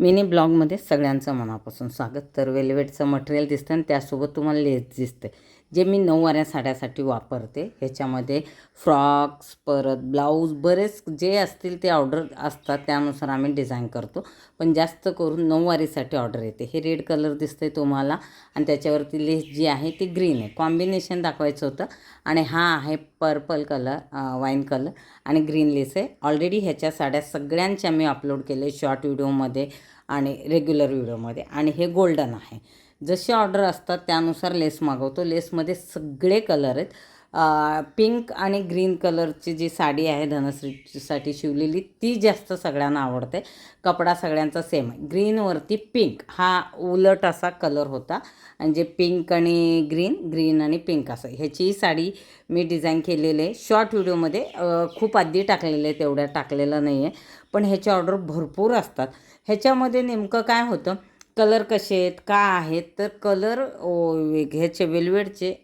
Mini ब्लॉगमध्ये सगळ्यांचं मनापासून स्वागत. तर वेलवेटचं मटेरियल दिसतं आणि त्यासोबत तुम्हाला लेस दिसते जे मी नऊवाऱ्या साड्यासाठी वापरते ह्याच्यामध्ये फ्रॉक्स परत ब्लाऊज बरेच जे असतील ते ऑर्डर असतात त्यानुसार आम्ही डिझाईन करतो. पण जास्त करून नऊवारीसाठी ऑर्डर येते. हे रेड कलर दिसते तुम्हाला आणि त्याच्यावरती लेस जी आहे ती ग्रीन आहे. कॉम्बिनेशन दाखवायचं होतं आणि हा आहे पर्पल कलर वाईन कलर आणि ग्रीन लेस आहे. ऑलरेडी ह्याच्या साड्या सगळ्यांच्या मी अपलोड केले शॉर्ट व्हिडिओमध्ये आणि रेग्युलर व्हिडिओमध्ये आणि हे गोल्डन आहे. जशी ऑर्डर असतात त्यानुसार लेस मागवतो. लेसमध्ये सगळे कलर आहेत. पिंक आणि ग्रीन कलरची जी साडी आहे धनश्रीसाठी शिवलेली ती जास्त सगळ्यांना आवडते. कपडा सगळ्यांचा सेम आहे. ग्रीनवरती पिंक. हा उलट असा कलर होता. आणि जे पिंक आणि ग्रीन ग्रीन आणि पिंक असं. ह्याची साडी मी डिझाईन केलेली आहे. शॉर्ट व्हिडिओमध्ये खूप आधी टाकलेले आहे तेवढ्या टाकलेलं नाही आहे पण ह्याचे ऑर्डर भरपूर असतात. ह्याच्यामध्ये नेमकं काय होतं कलर कसे आहेत का आहेत तर कलर ह्याचे वेलवेटचे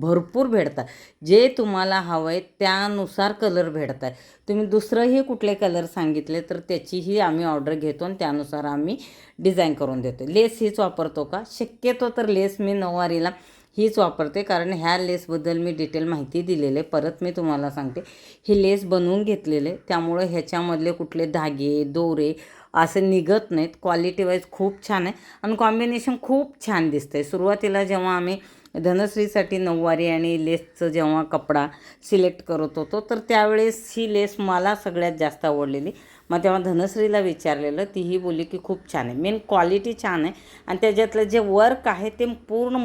भरपूर भेटतात. जे तुम्हाला हवं आहे त्यानुसार कलर भेटतात तुम्ही दुसरंही कुठले कलर सांगितले तर त्याचीही आम्ही ऑर्डर घेतो आणि त्यानुसार आम्ही डिझाईन करून देतो. लेस हीच वापरतो का? शक्यतो तर लेस मी नऊवारीला हीच वापरते कारण ह्या लेसबद्दल मी डिटेल माहिती दिलेले परत मी तुम्हाला सांगते. ही लेस बनवून घेतलेले त्यामुळं ह्याच्यामधले कुठले धागे दोरे असे निघत नाहीत. क्वालिटी वाईज खूप छान आहे. आणि कॉम्बिनेशन खूप छान दिसतं आहे सुरुवातीला जेव्हा आम्ही धनश्रीसाठी नऊवारी आणि लेसचं जेव्हा कपडा सिलेक्ट करत होतो तर त्यावेळेस ही लेस मला सगळ्यात जास्त आवडलेली. मग तेव्हा धनश्रीला विचारलेलं तीही बोलली की खूप छान आहे. मेन क्वालिटी छान आहे. आणि त्याच्यातलं जे वर्क आहे ते पूर्ण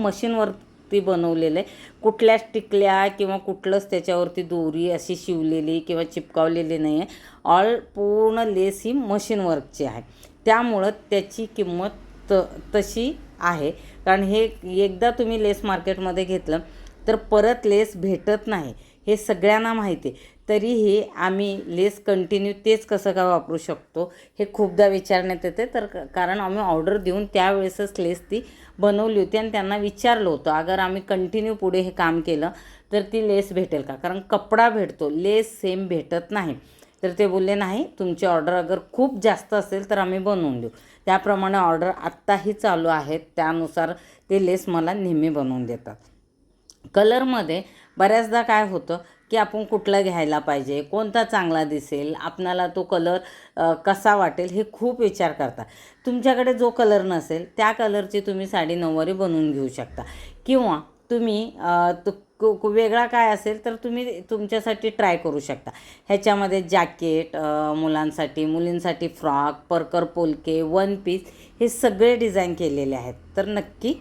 ती बनवलेलं आहे. कुठल्याच टिकल्या किंवा कुठलंच त्याच्यावरती दोरी अशी शिवलेली किंवा चिपकावलेली नाही आहे ऑल पूर्ण लेस ही मशीन वर्कची आहे. त्यामुळं त्याची किंमत त तशी आहे. कारण हे एकदा तुम्ही लेस मार्केटमध्ये घेतलं तर परत लेस भेटत नाही. हे सगळ्यांना माहिती आहे. तरीही आम्ही लेस कंटिन्यू तेच कसं काय वापरू शकतो? हे खूपदा विचारण्यात येते तर कारण आम्ही ऑर्डर देऊन त्यावेळेसच लेस ती बनवली होती आणि त्यांना विचारलं होतं अगर आम्ही कंटिन्यू पुढे हे काम केलं तर ती लेस भेटेल का? कारण कपडा भेटतो लेस सेम भेटत नाही. तर ते बोलले नाही तुमची ऑर्डर अगर खूप जास्त असेल तर आम्ही बनवून देऊ. त्याप्रमाणे ऑर्डर आत्ताही चालू आहेत. त्यानुसार ते लेस मला नेहमी बनवून देतात. कलरमध्ये बऱ्याचदा काय होतं की आपण कुठलं घ्यायला पाहिजे कोणता चांगला दिसेल आपणाला तो कलर कसा वाटेल हे खूप विचार करता तुमच्याकडे जो कलर नसेल त्या कलरची तुम्ही साडी नऊवारी बनवून घेऊ शकता. किंवा तुम्ही तु वेगळा काय असेल तर तुम्ही तुमच्यासाठी ट्राय करू शकता. ह्याच्यामध्ये जॅकेट मुलांसाठी मुलींसाठी फ्रॉक परकर पोलके वन पीस हे सगळे डिझाईन केलेले आहेत. तर नक्की